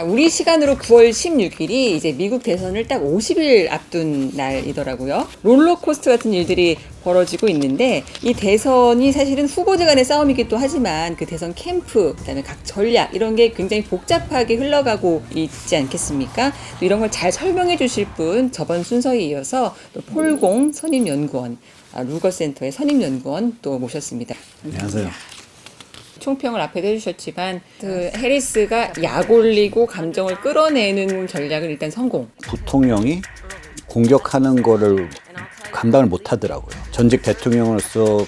자, 우리 시간으로 9월 16일이 이제 미국 대선을 딱 50일 앞둔 날이더라고요. 롤러코스터 같은 일들이 벌어지고 있는데 이 대선이 사실은 후보들 간의 싸움이기도 하지만 그 대선 캠프, 그다음에 각 전략 이런 게 굉장히 복잡하게 흘러가고 있지 않겠습니까? 또 이런 걸 잘 설명해 주실 분 저번 순서에 이어서 또 폴공 선임연구원, 아, 루거센터의 선임연구원 또 모셨습니다. 안녕하세요. 총평을 앞에도 해주셨지만 그 해리스가 약 올리고 감정을 끌어내는 전략을 일단 성공. 부통령이 공격하는 거를 감당을 못 하더라고요. 전직 대통령으로서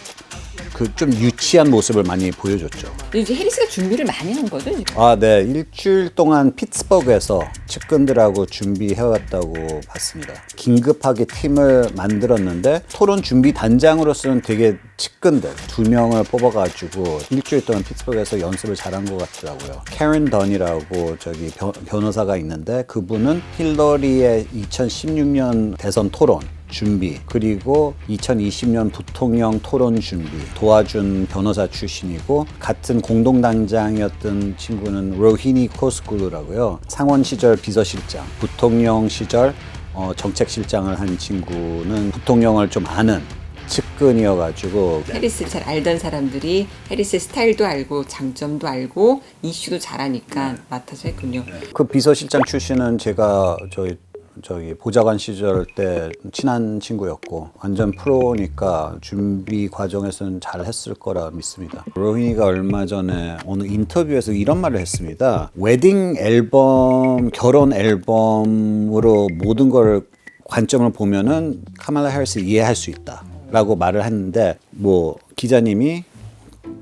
그 좀 유치한 모습을 많이 보여줬죠. 이제 해리스가 준비를 많이 한 거죠 지금. 아, 네. 일주일 동안 피츠버그에서 측근들하고 준비해왔다고 봤습니다. 긴급하게 팀을 만들었는데 토론 준비 단장으로서는 되게 측근들 두 명을 뽑아가지고 일주일 동안 피츠버그에서 연습을 잘한 것 같더라고요. 캐런 던이라고 저기 변, 변호사가 있는데 그분은 힐러리의 2016년 대선 토론 준비 그리고 2020년 부통령 토론 준비. 도와준 변호사 출신이고 같은 공동당장이었던 친구는 로히니 코스쿨루라고요. 상원 시절 비서실장 부통령 시절 어, 정책실장을 한 친구는 부통령을 좀 아는 측근이어가지고. 해리스를 잘 알던 사람들이 해리스의 스타일도 알고 장점도 알고 이슈도 잘하니까 맡아서 했군요. 그 비서실장 출신은 제가 저희 저기 보좌관 시절 때 친한 친구였고 완전 프로니까 준비 과정에서는 잘 했을 거라 믿습니다. 로히니가 얼마 전에 어느 인터뷰에서 이런 말을 했습니다. 웨딩 앨범, 결혼 앨범으로 모든 걸 관점을 보면은 카말라 해리스 이해할 수 있다 라고 말을 했는데 뭐 기자님이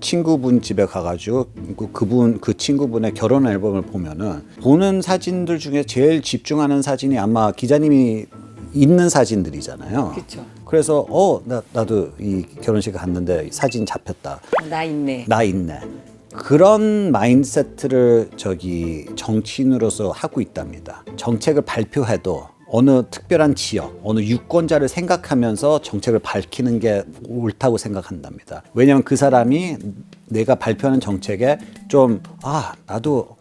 친구분 집에 가가지고 그- 그분 그 친구분의 결혼 앨범을 보면은 보는 사진들 중에 제일 집중하는 사진이 아마 기자님이 있는 사진들이잖아요. 그쵸. 그래서 어 나 나도 이 결혼식 갔는데 사진 잡혔다. 나 있네. 나 있네. 그런 마인세트를 저기 정치인으로서 하고 있답니다. 정책을 발표해도 어느 특별한 지역, 어느 유권자를 생각하면서 정책을 밝히는 게 옳다고 생각한답니다. 왜냐하면 그 사람이 내가 발표하는 정책에 좀, 아, 나도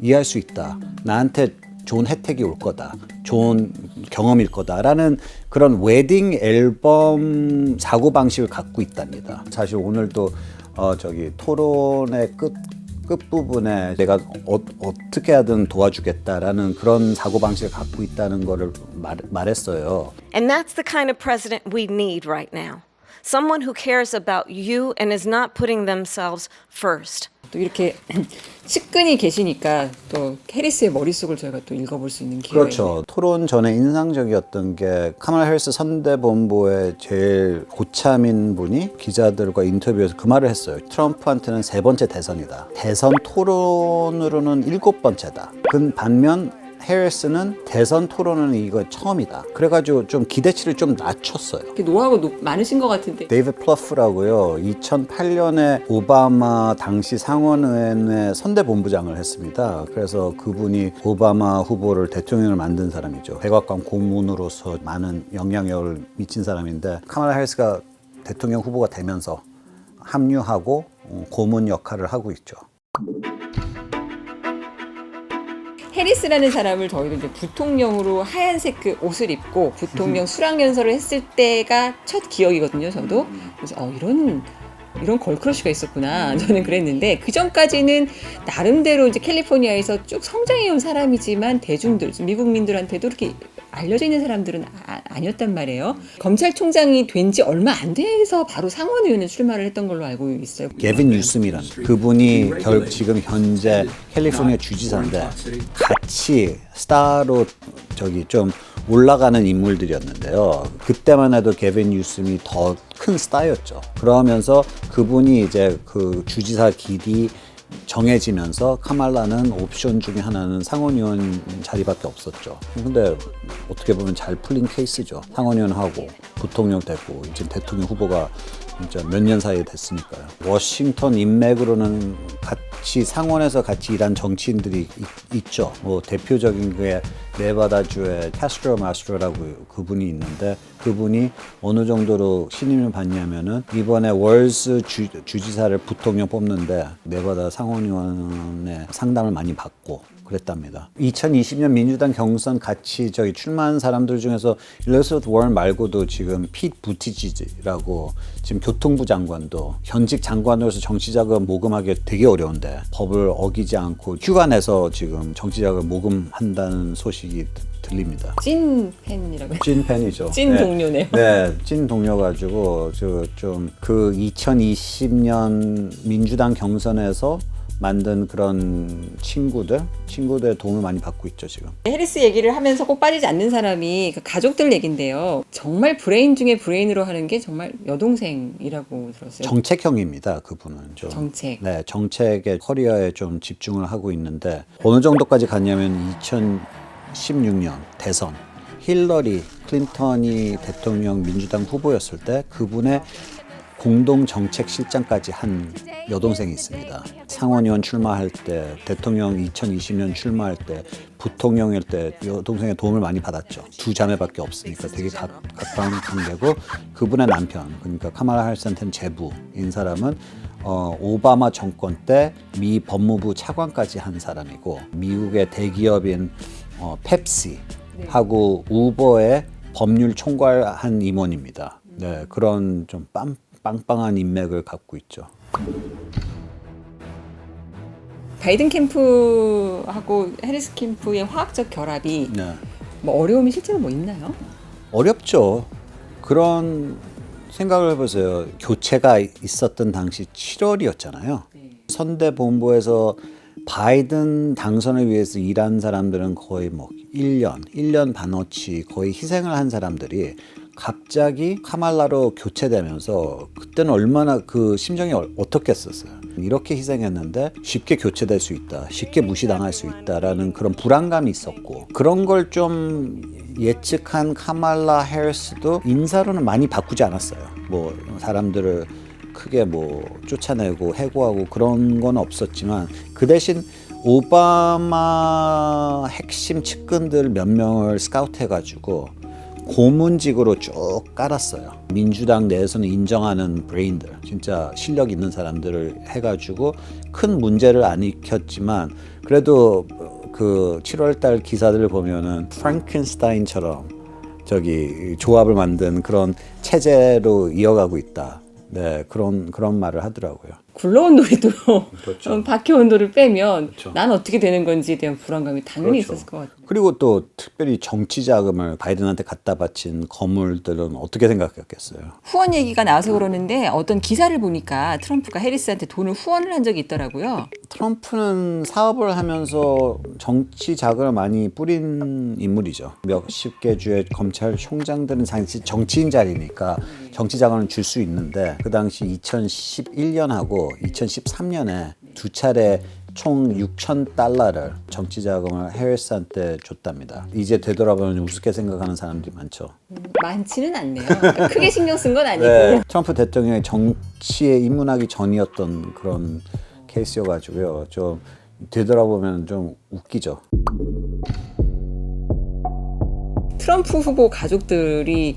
이해할 수 있다. 나한테 좋은 혜택이 올 거다. 좋은 경험일 거다라는 그런 웨딩 앨범 사고 방식을 갖고 있답니다. 사실 오늘도 어 저기 토론의 끝 끝부분에 내가 어, 어떻게 하든 도와주겠다라는 그런 사고 방식을 갖고 있다는 거를 말, 말했어요. And that's the kind of president we need right now. Someone who cares about you and is not putting themselves first. 또 이렇게 측근이 계시니까 또 해리스의 머릿속을 저희가 또 읽어볼 수 있는 기회가 그렇죠. 토론 전에 인상적이었던 게 카멀라 해리스 선대본부의 제일 고참인 분이 기자들과 인터뷰에서 그 말을 했어요. 트럼프한테는 세 번째 대선이다. 대선 토론으로는 일곱 번째다. 그 반면 해리스는 대선 토론은 이거 처음이다. 그래가지고 좀 기대치를 좀 낮췄어요. 이렇게 노하우가 높- 많으신 것 같은데 데이비드 플러프라고요. 2008년에 오바마 당시 상원의원의 선대본부장을 했습니다. 그래서 그분이 오바마 후보를 대통령을 만든 사람이죠. 백악관 고문으로서 많은 영향력을 미친 사람인데 카말라 해리스가 대통령 후보가 되면서 합류하고 어, 고문 역할을 하고 있죠. 해리스라는 사람을 저희도 이제 부통령으로 하얀색 그 옷을 입고 부통령 수락 연설을 했을 때가 첫 기억이거든요. 저도 그래서 어 이런 이런 걸크러쉬가 있었구나 저는 그랬는데 그 전까지는 나름대로 이제 캘리포니아에서 쭉 성장해온 사람이지만 대중들 미국민들한테도 이렇게 알려져 있는 사람들은 아, 니었단 말이에요. 검찰총장이 된 지 얼마 안 돼서 바로 상원 의원에 출마를 했던 걸로 알고 있어요. 게빈 뉴스미란 그분이 결, 지금 현재 캘리포니아 주지사인데 같이 스타로 저기 좀 올라가는 인물들이었는데요. 그때만 해도 게빈 뉴스미 더 큰 스타였죠. 그러면서 그분이 이제 그 주지사 길이 정해지면서 카말라는 옵션 중에 하나는 상원의원 자리밖에 없었죠. 근데 어떻게 보면 잘 풀린 케이스죠. 상원의원 하고 부통령 되고 이제 대통령 후보가 진짜 몇 년 사이에 됐으니까요. 워싱턴 인맥으로는 같이 상원에서 같이 일한 정치인들이 있, 죠 뭐 대표적인 게 네바다주의 카스트로 마스트로라고 그분이 있는데 그분이 어느 정도로 신임을 받냐면은 이번에 월스 주, 주지사를 부통령 뽑는데 네바다 상원의원의 상담을 많이 받고 그랬답니다. 2020년 민주당 경선 같이 저희 출마한 사람들 중에서 일리서베스 워런 말고도 지금 핏 부티지라고 지금 교통부 장관도 현직 장관으로서 정치자금 모금하기 되게 어려운데 법을 어기지 않고 휴가 내서 지금 정치자금 모금한다는 소식이 드- 들립니다. 찐 팬이라고. 찐 팬이죠. 찐 동료네요. 네, 찐 동료 가지고 저 좀 그 2020년 민주당 경선에서 만든 그런 친구들, 친구들의 도움을 많이 받고 있죠 지금. 해리스 얘기를 하면서 꼭 빠지지 않는 사람이 그 가족들 얘긴데요. 정말 브레인 중에 브레인으로 하는 게 정말 여동생이라고 들었어요. 정책형입니다. 그분은 좀. 정책. 네, 정책의 커리어에 좀 집중을 하고 있는데 어느 정도까지 갔냐면 2016년 대선 힐러리 클린턴이 대통령 민주당 후보였을 때 그분의 공동 정책 실장까지 한 여동생이 있습니다. 상원의원 출마할 때, 대통령 2020년 출마할 때, 부통령일 때 여동생의 도움을 많이 받았죠. 두 자매밖에 없으니까 되게 가, 가까운 관계고 그분의 남편, 그러니까 카말라 할리스한테는 제부인 사람은 어, 오바마 정권 때 미 법무부 차관까지 한 사람이고 미국의 대기업인 어, 펩시하고 우버의 법률 총괄한 임원입니다. 네, 그런 좀 빵, 빵빵한 인맥을 갖고 있죠. 바이든 캠프하고 해리스 캠프의 화학적 결합이 네. 뭐 어려움이 실제로 뭐 있나요? 어렵죠. 그런 생각을 해보세요. 교체가 있었던 당시 7월이었잖아요. 선대 본부에서 바이든 당선을 위해서 일한 사람들은 거의 뭐 1년, 1년 반어치 거의 희생을 한 사람들이 갑자기 카말라로 교체되면서 그때는 얼마나 그 심정이 얼- 어떻겠었어요. 이렇게 희생했는데 쉽게 교체될 수 있다, 쉽게 무시당할 수 있다라는 그런 불안감이 있었고 그런 걸 좀 예측한 카말라 해리스도 인사로는 많이 바꾸지 않았어요. 뭐 사람들을 크게 뭐 쫓아내고 해고하고 그런 건 없었지만 그 대신 오바마 핵심 측근들 몇 명을 스카우트 해가지고 고문직으로 쭉 깔았어요. 민주당 내에서는 인정하는 브레인들, 진짜 실력 있는 사람들을 해가지고 큰 문제를 안 일으켰지만 그래도 그 7월달 기사들을 보면은 프랑켄스타인처럼 저기 조합을 만든 그런 체제로 이어가고 있다. 네 그런 그런 말을 하더라고요. 굴러온 놀이도 그렇죠. 어, 박해온 돌을 빼면 그렇죠. 난 어떻게 되는 건지에 대한 불안감이 당연히 그렇죠. 있었을 것 같아요. 그리고 또 특별히 정치 자금을 바이든한테 갖다 바친 건물들은 어떻게 생각했겠어요? 후원 얘기가 나와서 그러는데 어떤 기사를 보니까 트럼프가 해리스한테 돈을 후원을 한 적이 있더라고요. 트럼프는 사업을 하면서 정치 자금을 많이 뿌린 인물이죠. 몇십 개 주의 검찰총장들은 당시 정치인 자리니까 정치 자금을 줄 수 있는데 그 당시 2011년하고 2013년에 두 차례 총 6천 달러를 정치 자금을 해외스한테 줬답니다. 이제 되돌아보면 우습게 생각하는 사람들이 많죠. 많지는 않네요. 그러니까 크게 신경 쓴 건 아니고 네. 트럼프 대통령이 정치에 입문하기 전이었던 그런 케이스여가지고요. 좀 되돌아보면 좀 웃기죠. 트럼프 후보 가족들이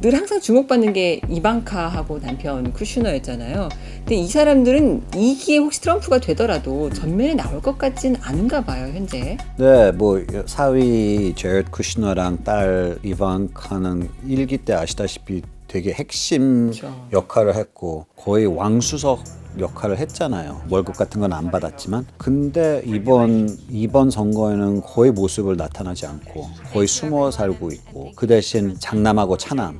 늘 항상 주목받는 게 이방카하고 남편 쿠슈너였잖아요. 근데 이 사람들은 이기에 혹시 트럼프가 되더라도 전면에 나올 것 같진 않은가 봐요, 현재. 네, 뭐 사위 제red 쿠시너랑 딸 이방카는 일기 때 아시다시피 되게 핵심 그렇죠. 역할을 했고 거의 왕수석 역할을 했잖아요. 월급 같은 건 안 받았지만 근데 이번 이번 선거에는 거의 모습을 나타나지 않고 거의 숨어 살고 있고 그 대신 장남하고 차남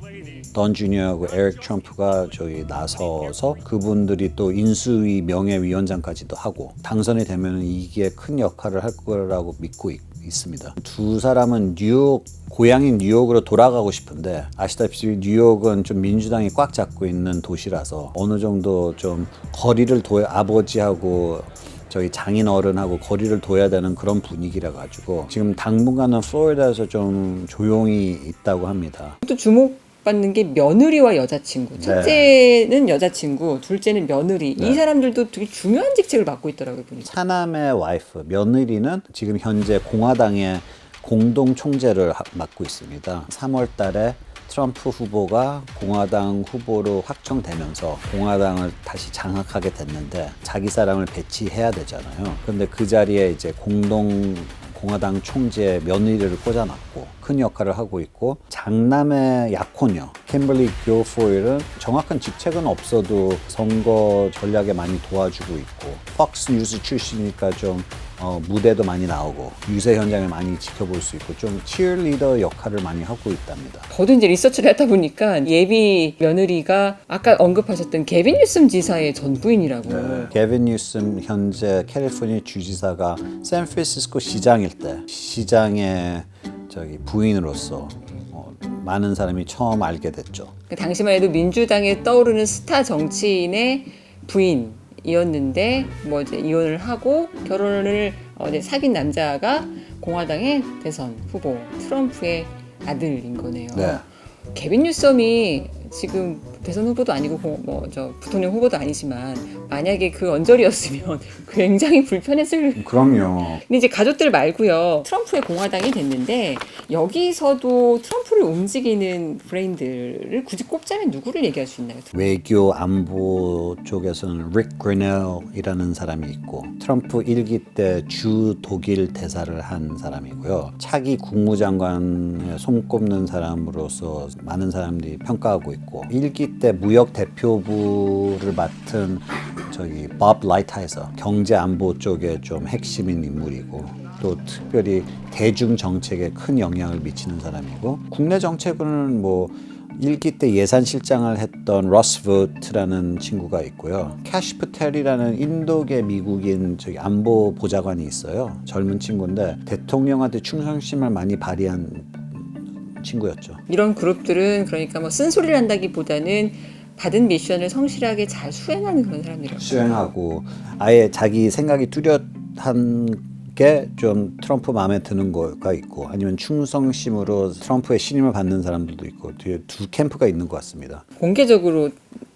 던 주니어하고 에릭 트럼프가 저희 나서서 그분들이 또 인수위 명예위원장까지도 하고 당선이 되면 이게 큰 역할을 할 거라고 믿고 있, 있습니다. 두 사람은 뉴욕 고향인 뉴욕으로 돌아가고 싶은데 아시다시피 뉴욕은 좀 민주당이 꽉 잡고 있는 도시라서 어느 정도 좀 거리를 둬야 아버지하고 저희 장인 어른하고 거리를 둬야 되는 그런 분위기라 가지고 지금 당분간은 플로리다에서 좀 조용히 있다고 합니다. 또 주목 받는 주목받는 게 며느리와 여자친구. 첫째는 여자친구, 둘째는 며느리. 이 사람들도 되게 중요한 직책을 맡고 있더라고요, 보니까. 차남의 와이프 며느리는 지금 현재 공화당의 공동 총재를 하- 맡고 있습니다. 3월 달에 트럼프 후보가 공화당 후보로 확정되면서 공화당을 다시 장악하게 됐는데 자기 사람을 배치해야 되잖아요. 그런데 그 자리에 이제 공동 공화당 총재 며느리를 꽂아놨고 큰 역할을 하고 있고 장남의 약혼녀 캠벌리 교포일은 정확한 직책은 없어도 선거 전략에 많이 도와주고 있고 팍스 뉴스 출신이니까 좀 어, 무대도 많이 나오고 유세 현장을 많이 지켜볼 수 있고 좀 치어리더 역할을 많이 하고 있답니다. 저도 이제 리서치를 하다 보니까 예비 며느리가 아까 언급하셨던 개빈 뉴섬 지사의 전 부인이라고. 게빈 뉴슨 현재 캘리포니아 주지사가 샌프란시스코 시장일 때 시장의 저기 부인으로서 어, 많은 사람이 처음 알게 됐죠. 그 당시만 해도 민주당에 떠오르는 스타 정치인의 부인 이었는데 뭐 이제 이혼을 하고 결혼을 어, 이제 사귄 남자가 공화당의 대선 후보 트럼프의 아들인 거네요. 네. 개빈 뉴섬이 지금 대선 후보도 아니고 뭐 저 부통령 후보도 아니지만 만약에 그 언저리였으면 굉장히 불편했을 그럼요. 근데 이제 가족들 말고요. 트럼프의 공화당이 됐는데 여기서도 트럼프를 움직이는 브레인들을 굳이 꼽자면 누구를 얘기할 수 있나요? 외교 안보 쪽에서는 릭 그리넬이라는 사람이 있고 트럼프 일기 때 주 독일 대사를 한 사람이고요. 차기 국무장관에 손꼽는 사람으로서 많은 사람들이 평가하고 있고 일기 때 무역 대표부를 맡은 저기 밥 라이타에서 경제 안보 쪽에 좀 핵심인 인물이고 또 특별히 대중 정책에 큰 영향을 미치는 사람이고 국내 정책은 뭐 일기 때 예산실장을 했던 러스 보트라는 친구가 있고요. 캐시 프텔이라는 인도계 미국인 저기 안보 보좌관이 있어요. 젊은 친구인데 대통령한테 충성심을 많이 발휘한 친구였죠. 이런 그룹들은 그러니까 뭐 쓴소리를 한다기보다는 받은 미션을 성실하게 잘 수행하는 그런 사람들이에요. 수행하고 아예 자기 생각이 뚜렷한 게 좀 트럼프 마음에 드는 거가 있고 아니면 충성심으로 트럼프의 신임을 받는 사람들도 있고 뒤에 두 캠프가 있는 것 같습니다. 공개적으로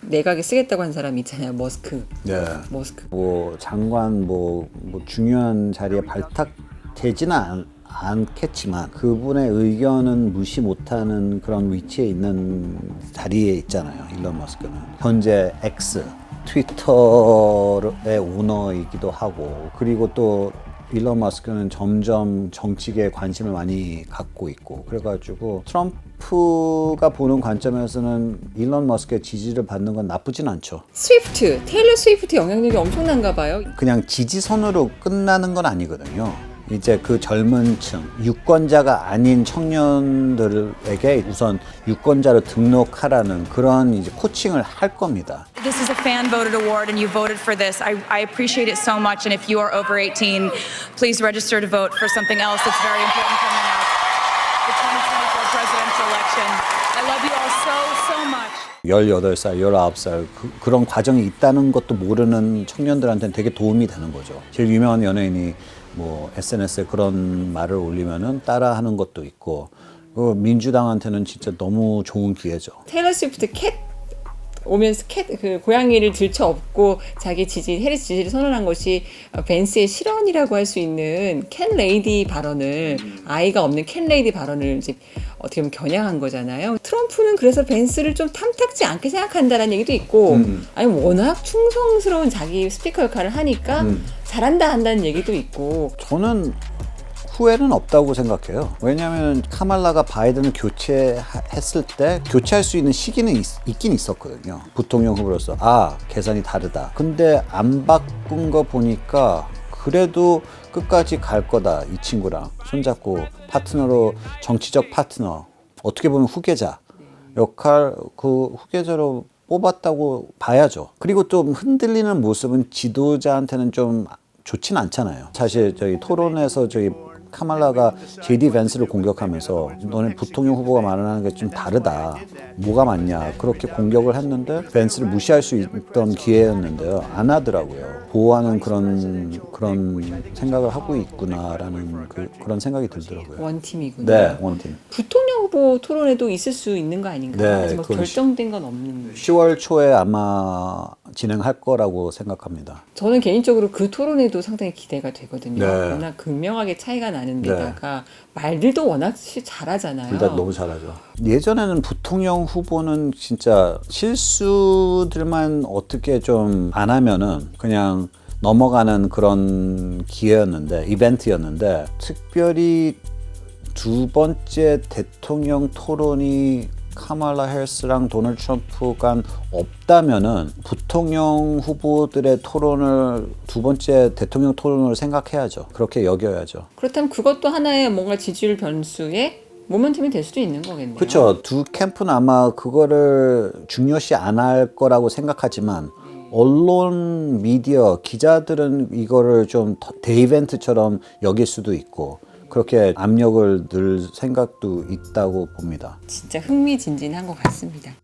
내각에 쓰겠다고 한 사람이 있잖아요. 머스크. 네. 머스크. 뭐 장관 뭐, 뭐 중요한 자리에 발탁되지는 않, 않겠지만 그분의 의견은 무시 못하는 그런 위치에 있는 자리에 있잖아요. 일론 머스크는 현재 X 트위터의 오너이기도 하고 그리고 또 일론 머스크는 점점 정치계에 관심을 많이 갖고 있고 그래가지고 트럼프가 보는 관점에서는 일론 머스크의 지지를 받는 건 나쁘진 않죠. 스위프트, 테일러 스위프트 영향력이 엄청난가 봐요. 그냥 지지선으로 끝나는 건 아니거든요. 이제 그 젊은 층, 유권자가 아닌 청년들에게 우선 유권자로 등록하라는 그런 이제 코칭을 할 겁니다. This is a fan voted award, and you voted for this. I, I appreciate it so much. And if you are over 18, please register to vote for something else that's very important coming up the 2024 presidential election. I love you all so, so much. 18살, 19살 그, 그런 과정이 있다는 것도 모르는 청년들한테는 되게 도움이 되는 거죠. 제일 유명한 연예인이 뭐 SNS에 그런 말을 올리면은 따라하는 것도 있고 그 민주당한테는 진짜 너무 좋은 기회죠. 테일러 스위프트 캣 오면서 캣 그 고양이를 들쳐 업고 자기 지지 해리스 지지를 선언한 것이 어, 벤스의 실언이라고 할 수 있는 캔 레이디 발언을 아이가 없는 캔 레이디 발언을 이제 어떻게 보면 겨냥한 거잖아요. 트럼프는 그래서 벤스를 좀 탐탁지 않게 생각한다는 얘기도 있고 아니 워낙 충성스러운 자기 스피커 역할을 하니까 잘한다 한다는 얘기도 있고. 저는 후회는 없다고 생각해요. 왜냐하면 카말라가 바이든을 교체했을 때 교체할 수 있는 시기는 있, 있긴 있었거든요. 부통령 후보로서 아 계산이 다르다. 근데 안 바꾼 거 보니까 그래도 끝까지 갈 거다 이 친구랑 손잡고 파트너로 정치적 파트너 어떻게 보면 후계자 역할 그 후계자로 뽑았다고 봐야죠. 그리고 좀 흔들리는 모습은 지도자한테는 좀 좋진 않잖아요. 사실 저희 토론에서 저희 카말라가 제디 벤스를 공격하면서 너네 부통령 후보가 말하는 게 좀 다르다. 뭐가 맞냐. 그렇게 공격을 했는데 벤스를 무시할 수 있던 기회였는데요. 안 하더라고요. 보호하는 그런 그런 생각을 하고 있구나라는 그, 그런 생각이 들더라고요. 원팀이군요. 네, 원팀. 부통령 후보 토론회도 있을 수 있는 거 아닌가? 네, 아직 뭐 결정된 건 없는. 10월 초에 아마 진행할 거라고 생각합니다. 저는 개인적으로 그 토론회도 상당히 기대가 되거든요. 네. 워낙 극명하게 차이가 나는 데다가 말들도 워낙 시- 잘하잖아요. 둘 다 너무 잘하죠. 예전에는 부통령 후보는 진짜 실수들만 어떻게 좀 안 하면은 그냥 넘어가는 그런 기회였는데 이벤트였는데 특별히 두 번째 대통령 토론이 카말라 해리스랑 도널드 트럼프 간 없다면은 부통령 후보들의 토론을 두 번째 대통령 토론을 생각해야죠. 그렇게 여겨야죠. 그렇다면 그것도 하나의 뭔가 지지율 변수의 모멘텀이 될 수도 있는 거겠네요. 그렇죠. 두 캠프는 아마 그거를 중요시 안 할 거라고 생각하지만 언론, 미디어, 기자들은 이거를 좀 더- 대이벤트처럼 여길 수도 있고 그렇게 압력을 늘 생각도 있다고 봅니다. 진짜 흥미진진한 것 같습니다.